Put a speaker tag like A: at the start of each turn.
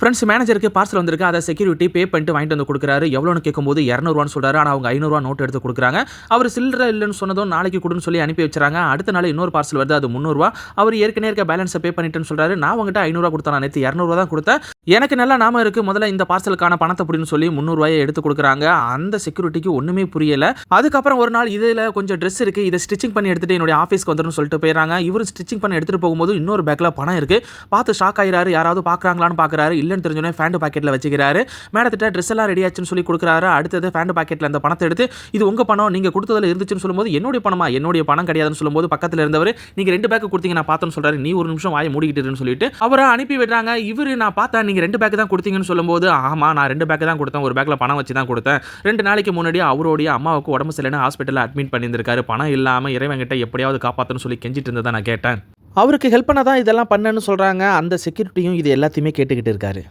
A: Friends மேனேஜருக்கு parcel வந்திருக்கு. அதை செக்யூரிட்டி பே பண்ணிட்டு வாங்கிட்டு வந்து கொடுக்குறாரு. எவ்வளோன்னு கேட்கும்போது இரநூறுவான்னு சொல்கிறாரு ஆனால் அவங்க ஐநூறுரூவா நோட் எடுத்து கொடுக்குறாங்க. அவர் சில்லற இல்லைன்னு சொன்னதும் நாளைக்கு கொடுன்னு சொல்லி அனுப்பி வச்சுறாங்க. அடுத்த நாள் இன்னொரு பார்சல் வருது. அது முந்நூறுவா. அவர் ஏற்கனவே இருக்க பேலன்ஸை பே பண்ணிட்டுன்னு சொல்கிறாரு நான் உங்ககிட்ட ஐநூறுவா கொடுத்தேன். நான் நேற்று இரநூறுவா தான் கொடுத்தேன். எனக்கு நல்ல நாம இருக்கு. முதல்ல இந்த பார்சலுக்கான பணத்தை அப்படின்னு சொல்லி முந்நூறுவாயை எடுத்து கொடுக்குறாங்க. அந்த செக்யூரிட்டிக்கு ஒன்றுமே புரியல. அதுக்கப்புறம் ஒரு நாள் இதில் கொஞ்சம் ட்ரெஸ் இருக்கு. இதை ஸ்டிச்சிங் பண்ணி எடுத்துட்டு என்னுடைய ஆஃபீஸ்க்கு வந்துடும் சொல்லிட்டு போயிடறாங்க. இவர் ஸ்டிச்சிங் பண்ணி எடுத்துட்டு போகும்போது இன்னொரு பேக்கில் பணம் இருக்கு. பார்த்து ஷாக் ஆயிராரு யாராவது பார்க்குறாங்களான்னு பார்க்குறாரு. இல்லைன்னு தெரிஞ்சோடனே ஃபேண்ட் பாக்கெட்டில் வச்சுக்கிறாரு. மேடத்திட்ட ட்ரெஸ் எல்லாம் ரெடி ஆச்சுன்னு சொல்லி கொடுக்குறாரு. அடுத்தது ஃபேண்ட் பாக்கெட்டில் அந்த பணத்தை எடுத்து இது உங்கள் பணம். நீங்கள் கொடுத்ததில் இருந்துச்சுன்னு சொல்லும்போது என்னுடைய பணமா? என்னுடைய பணம் கிடையாதுன்னு சொல்லும்போது பக்கத்தில் இருந்தவர் நீங்கள் ரெண்டு பேக்கு கொடுத்தீங்க நான் பார்த்தேன்னு சொல்றாரு. நீ ஒரு நிமிஷம் வாயை மூடிக்கிட்டுன்னு சொல்லிட்டு அவரை அனுப்பி விடுறாங்க. இவர் நான் பார்த்தேன் நீங்கள் ரெண்டு பேக்கு தான் கொடுத்தீங்கன்னு சொல்லும்போது ஆமாம் நான் ரெண்டு பேக்கு தான் கொடுத்தேன். ஒரு பேக்கில் பணம் வச்சு தான் கொடுத்தேன். ரெண்டு நாளைக்கு முன்னாடி அவருடைய அம்மாவுக்கு உடம்பு சரியில்லைன்னு ஹாஸ்பிட்டலில் அட்மிட் பண்ணியிருந்திருக்காரு. பணம் இல்லாமல் இறைவங்கிட்ட எப்படியாவது காப்பாற்றணும்னு சொல்லி கெஞ்சிட்டு இருந்ததை நான் கேட்டேன். அவருக்கு ஹெல்ப் பண்ண தான் இதெல்லாம் பண்ணேன்னு சொல்கிறாங்க அந்த செக்யூரிட்டியும் இது எல்லாத்தையுமே கேட்டுக்கிட்டு இருக்காரு.